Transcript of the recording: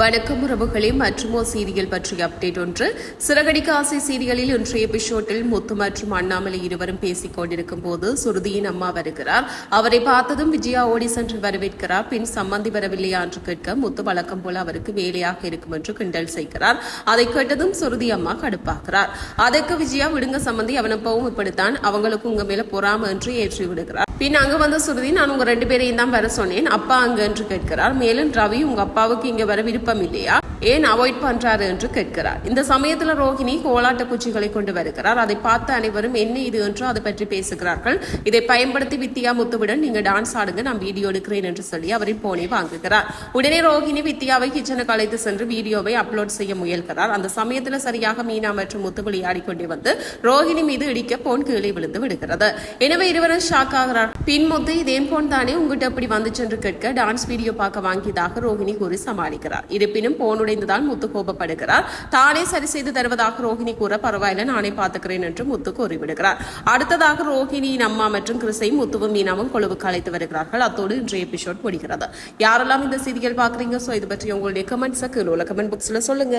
வணக்கம் உறவுகளே மற்றுமோ சீரியல் பற்றிய அப்டேட் ஒன்று. சிறகடிக்க ஆசை சீரியலில் இன்றைய எபிசோட்டில் முத்து மற்றும் அண்ணாமலை இருவரும் பேசிக் கொண்டிருக்கும் போது சுருதியின் அம்மா வருகிறார். அவரை பார்த்ததும் விஜயா ஓடி சென்று வரவேற்கிறார். பின் சம்மந்தி வரவில்லையா என்று கேட்க முத்து வழக்கம் போல அவருக்கு வேலையாக இருக்கும் என்று கிண்டல் செய்கிறார். அதை கேட்டதும் சுருதி அம்மா கடுப்பாகிறார். அதற்கு விஜயா விடுங்க சம்மந்தி அவனப்பவும் இப்படித்தான். அவங்களுக்கு உங்க மேல பொறாம என்று ஏற்றி விடுகிறார். பின் அங்கே வந்த சுருதி நான் உங்கள் ரெண்டு பேரையும் தான் வர சொன்னேன். அப்பா அங்கே என்று கேட்கிறார். மேலும் ரவி உங்கள் அப்பாவுக்கு இங்கே வர விருப்பம் இல்லையா? ஏன் அவாய்ட் பண்றாரு என்று கேட்கிறார். இந்த சமயத்துல ரோஹிணி கோலாட்ட குச்சிகளை கொண்டு வருகிறார். அதை பார்த்த அனைவரும் என்ன இது என்று அதை பற்றி பேசுகிறார்கள். இதை பயன்படுத்தி வித்யா முத்துவிடன் நீங்க டான்ஸ் ஆடுங்க நான் வீடியோ எடுக்கிறேன் என்று சொல்லி அவரின் போனை வாங்குகிறார். உடனே ரோஹிணி வித்யாவை கிச்சனுக்கு அழைத்து சென்று வீடியோவை அப்லோட் செய்ய முயல்கிறார். அந்த சமயத்துல சரியாக மீனா மற்றும் முத்து விளையாடி கொண்டே வந்து ரோஹிணி மீது இடிக்க போன் கீழே விழுந்து விடுகிறது. எனவே இருவரும் ஷாக் ஆகிறார். பின் முத்து போன் தானே உங்ககிட்ட எப்படி வந்துச்சு என்று கேட்க டான்ஸ் வீடியோ பார்க்க வாங்கியதாக ரோஹிணி கூறி சமாளிக்கிறார். இருப்பினும் போனுடன் உடைந்ததால் முத்து கோபப்படுகிறார். தானே சரி செய்து தருவதாக ரோஹிணி கூற பரவாயில்ல நானே பார்த்துக்கிறேன் என்று முத்து கூறிவிடுகிறார். அடுத்ததாக ரோஹிணியின் அம்மா மற்றும் கிறிஸை முத்துவும் மீனாவும் கொழுவுக்கு அழைத்து வருகிறார்கள். அத்தோடு இன்றைய எபிசோட் முடிகிறது. யாரெல்லாம் இந்த சீரியல் பார்க்குறீங்க? சோ இது பற்றி உங்களுடைய கமெண்ட்ஸை கீழே உள்ள கமெண்ட் பாக்ஸில் சொல்லுங்க.